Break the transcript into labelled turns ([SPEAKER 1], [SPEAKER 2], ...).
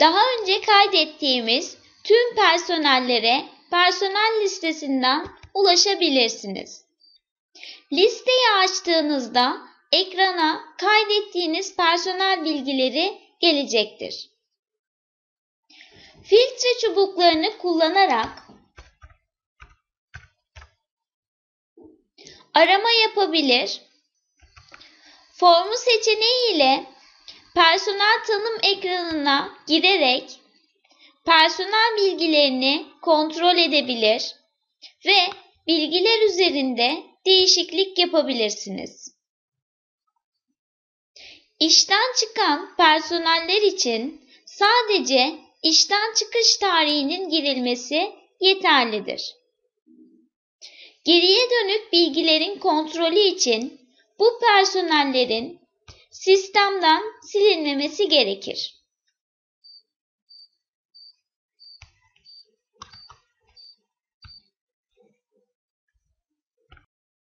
[SPEAKER 1] Daha önce kaydettiğimiz tüm personellere personel listesinden ulaşabilirsiniz. Listeyi açtığınızda ekrana kaydettiğiniz personel bilgileri gelecektir. Filtre çubuklarını kullanarak arama yapabilir. Formu seçeneği ile personel tanım ekranına girerek personel bilgilerini kontrol edebilir ve bilgiler üzerinde değişiklik yapabilirsiniz. İşten çıkan personeller için sadece işten çıkış tarihinin girilmesi yeterlidir. Geriye dönük bilgilerin kontrolü için bu personellerin sistemden silinmemesi gerekir.